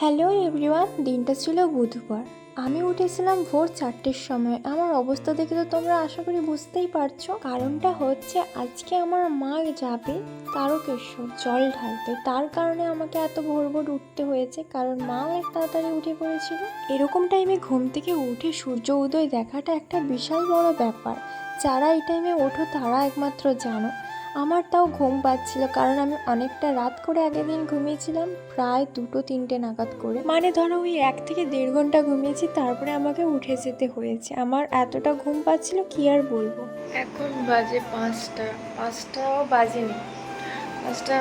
Hello everyone দিনটা ছিল বুধবার। আমি উঠেছিলাম ভোর চারটের সময়। আমার অবস্থা দেখে তো তোমরা আশা করি বুঝতেই পারছ। কারণটা হচ্ছে আজকে আমার মা যাবে তারকেশ্বর, জল ঢালতে। তার কারণে আমাকে এত ভোর ভোর উঠতে হয়েছে। কারণ মা অনেক তাড়াতাড়ি উঠে পড়েছিল। এরকম টাইমে ঘুম থেকে উঠে সূর্য উদয় দেখাটা একটা বিশাল বড় ব্যাপার। যারা এই টাইমে ওঠো তারা একমাত্র জানো। আমার তাও ঘুম পাচ্ছিল কারণ আমি অনেকটা রাত করে আগের দিন ঘুমিয়েছিলাম প্রায় দুটো তিনটে নাগাদ করে। মানে ধরো ওই এক থেকে দেড় ঘণ্টা ঘুমিয়েছি তারপরে আমাকে উঠে যেতে হয়েছে। আমার এতটা ঘুম পাচ্ছিল কি আর বলব? এখন বাজে পাঁচটা পাঁচটাও বাজেনি। পাঁচটা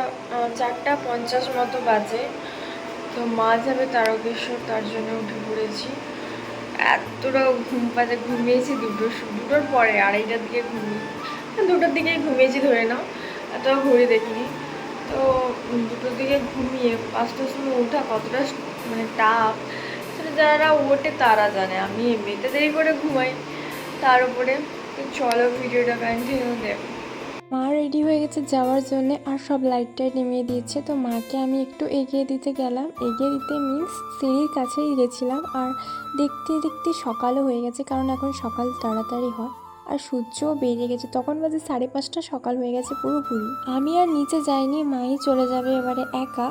চারটা পঞ্চাশ মতো বাজে। তো মা যাবে তারকেশ্বর তার জন্য উঠে পড়েছি। এতটা ঘুম পাতে ঘুমিয়েছি দুটো দুটোর পরে আড়াইটার দিকে ঘুমিয়ে। দুটোর দিকেই ঘুমিয়েছি, ধরে নাও। এত ঘুরে দেখিনি। তো দুটোর দিকে ঘুমিয়ে পাঁচটার সময় ওঠা কতটা মানে টাফ সেটা যারা ওঠে তারা জানে। আমি এমনিতে দেরি করে ঘুমাই। তার উপরে তো চলো ভিডিওটা কন্টিনিউ দেব মা রেডি হয়ে গেছে যাওয়ার জন্য, আর সব লাইটটাই নেমিয়ে দিয়েছে। তো মাকে আমি একটু এগিয়ে দিতে গেলাম। এগিয়ে দিতে মিন্স সিঁড়ির কাছেই গেছিলাম। আর দেখতে দেখতে সকালও হয়ে গেছে, কারণ এখন সকাল তাড়াতাড়ি হয়। আর সূর্যও বেরিয়ে গেছে। তখন বাজে সাড়ে পাঁচটা, সকাল হয়ে গেছে পুরোপুরি। আমি আর নিচে যাইনি, মাই চলে যাবে এবারে একা।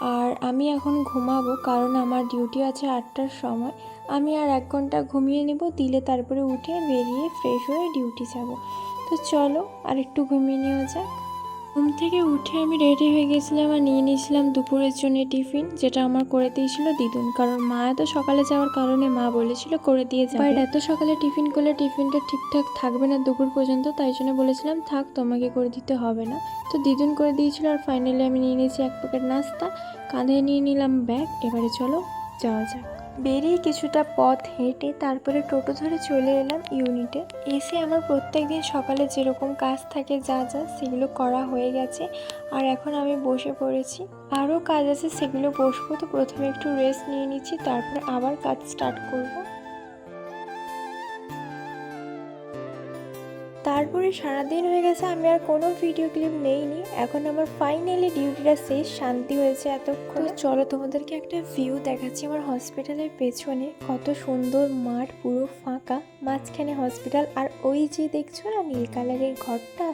আর আমি এখন ঘুমাবো, কারণ আমার ডিউটি আছে আটটার সময়। আমি আর এক ঘণ্টা ঘুমিয়ে নেব দিলে তারপরে উঠে বেরিয়ে ফ্রেশ হয়ে ডিউটি যাব। তো চলো, আর একটু ঘুমিয়ে নেওয়া যাক। ঘুম থেকে উঠে আমি রেডি হয়ে গেছিলাম আর নিয়ে নিয়েছিলাম দুপুরের জন্য টিফিন, যেটা আমার করে দিয়েছিল দিদুন। কারণ মা এত সকালে যাওয়ার কারণে মা বলেছিল করে দিয়ে বাট এত সকালে টিফিন করলে টিফিনটা ঠিকঠাক থাকবে না দুপুর পর্যন্ত, তাই জন্য বলেছিলাম, থাক, তোমাকে করে দিতে হবে না। তো দিদুন করে দিয়েছিল আর ফাইনালি আমি নিয়ে নিয়েছি এক প্যাকেট নাস্তা, কাঁধে নিয়ে নিলাম ব্যাগ এবারে চলো যাওয়া যাক। বেরিয়ে কিছুটা পথ হেঁটে তারপরে টোটো ধরে চলে এলাম ইউনিটে। এসে আমার প্রত্যেক দিন সকালে যেরকম কাজ থাকে যা যা, সেগুলো করা হয়ে গেছে। আর এখন আমি বসে পড়েছি। আরও কাজ আছে, সেগুলো বসবো। তো প্রথমে একটু রেস্ট নিয়ে নিচ্ছি, তারপরে আবার কাজ স্টার্ট করব। তারপরে সারাদিন হয়ে গেছে, আমি আর কোনো ভিডিও ক্লিপ নেইনি। এখন আমার ফাইনালি ডিউটিটা শেষ, শান্তি হয়েছে এতক্ষণ। চলো তোমাদেরকে একটা ভিউ দেখাচ্ছি আমার হসপিটালের পেছনে। কত সুন্দর মাঠ, পুরো ফাঁকা। মাঝখানে হসপিটাল আর ওই যে দেখছ না, নীল কালারের ঘরটা,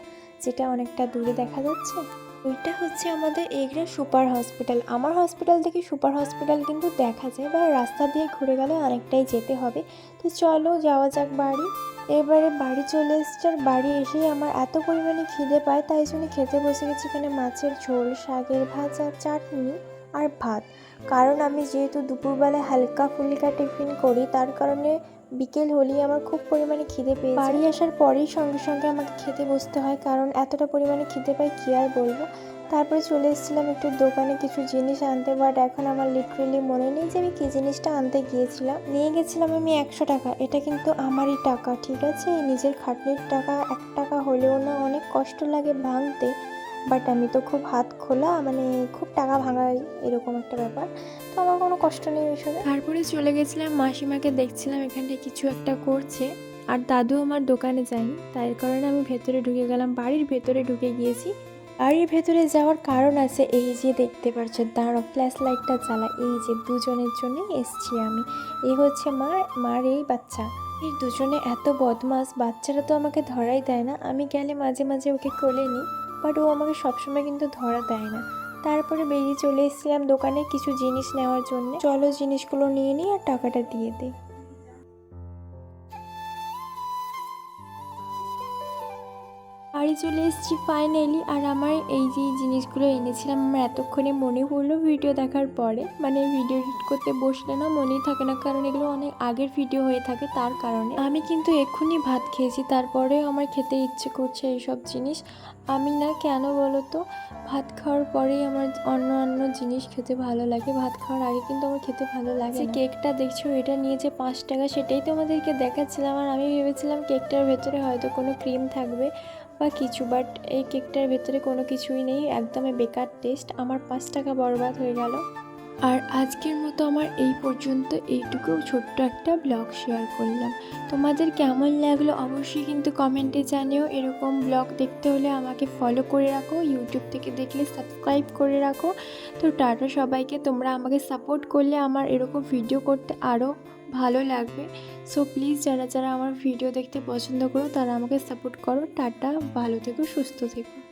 যেটা অনেকটা দূরে দেখা যাচ্ছে? ওইটা হচ্ছে আমাদের এগরা সুপার হসপিটাল আমার হসপিটাল থেকে সুপার হসপিটাল কিন্তু দেখা যায়, বা রাস্তা দিয়ে ঘুরে গেলে অনেকটাই যেতে হবে। তো চলো যাওয়া যাক বাড়ি। এবারে বাড়ি চলে এসছে আর বাড়ি এসেই আমার এত পরিমাণে খিদে পায়, তাই জন্য খেতে বসে গেছি এখানে মাছের ঝোল, শাকের ভাজা, চাটনি আর ভাত। কারণ আমি যেহেতু দুপুরবেলায় হালকা ফুলকা টিফিন করি, তার কারণে বিকেল হলেই আমার খুব পরিমাণে খিদে পেয়ে বাড়ি আসার পরেই সঙ্গে সঙ্গে আমাকে খেতে বসতে হয়, কারণ এতটা পরিমাণে খিদে পাই কী আর বলব? তারপরে চলে এসেছিলাম একটু দোকানে কিছু জিনিস আনতে বাট এখন আমার লিটারেলি মনে নেই যে আমি কী জিনিসটা আনতে গিয়েছিলাম। নিয়ে গেছিলাম আমি একশো টাকা, এটা কিন্তু আমারই টাকা, ঠিক আছে? নিজের খাটনির টাকা, এক টাকা হলেও না অনেক কষ্ট লাগে ভাঙতে বাট আমি তো খুব হাত খোলা মানে খুব টাকা ভাঙা এরকম একটা ব্যাপার, তো আমার কোনো কষ্ট নেই এসবে তারপরে চলে গেছিলাম, মাসিমাকে দেখছিলাম এখানটায় কিছু একটা করছে, আর দাদু আমার দোকানে যায়নি, তাই কারণে আমি ভেতরে ঢুকে গেলাম, বাড়ির ভেতরে ঢুকে গিয়েছি। বাড়ির ভেতরে যাওয়ার কারণ আছে এই যে দেখতে পাচ্ছ দাঁড়ো ফ্ল্যাশ লাইটটা জ্বালা, এই যে দুজনের জন্য এসছি আমি। এই হচ্ছে মা, মার এই বাচ্চা। এই দুজনে এত বদমাস, বাচ্চারা তো আমাকে ধরাই দেয় না। আমি গেলে মাঝে মাঝে ওকে কোলে নিই বাট ও আমাকে সবসময় কিন্তু ধরা দেয় না। তারপরে বেরিয়ে চলে এসেছিলাম দোকানে কিছু জিনিস নেওয়ার জন্য। চলো জিনিসগুলো নিয়ে নিই আর টাকাটা দিয়ে দিই। বাড়ি চলে এসেছি ফাইনালি আর আমার এই যে জিনিসগুলো এনেছিলাম আমার এতক্ষণে মনে পড়ল ভিডিও দেখার পরে। মানে ভিডিও এডিট করতে বসলে না মনেই থাকে না কারণ এগুলো অনেক আগের ভিডিও হয়ে থাকে তার কারণে। আমি কিন্তু এক্ষুনি ভাত খেয়েছি তারপরেও আমার খেতে ইচ্ছে করছে এইসব জিনিস। আমি না কেন বলো তো ভাত খাওয়ার পরেই আমার অন্য অন্য জিনিস খেতে ভালো লাগে। ভাত খাওয়ার আগে কিন্তু আমার খেতে ভালো লাগে যে কেকটা দেখছ এটা নিয়েছে পাঁচ টাকা সেটাই তোমাদেরকে দেখাচ্ছিলাম। আর আমি ভেবেছিলাম কেকটার ভেতরে হয়তো কোনো ক্রিম থাকবে। বা কিছু বাট এই কেকটার ভেতরে কোনো কিছুই নেই, একদমই বেকার টেস্ট আমার পাঁচ টাকা বরবাদ হয়ে গেল। আর আজকের মতো আমার এই পর্যন্ত এইটুকু ছোট্ট একটা ব্লগ শেয়ার করলাম। তোমাদের কেমন লাগল অবশ্যই কিন্তু কমেন্টে জানিও। এরকম ব্লগ দেখতে হলে আমাকে ফলো করে রাখো ইউটিউব থেকে দেখলে সাবস্ক্রাইব করে রাখো। তো টাটা সবাইকে, তোমরা আমাকে সাপোর্ট করলে আমার এরকম ভিডিও করতে আরও ভালো লাগবে। সো প্লিজ যারা যারা আমার ভিডিও দেখতে পছন্দ করো, তারা আমাকে সাপোর্ট করো। টাটা, ভালো থেকো, সুস্থ থেকো।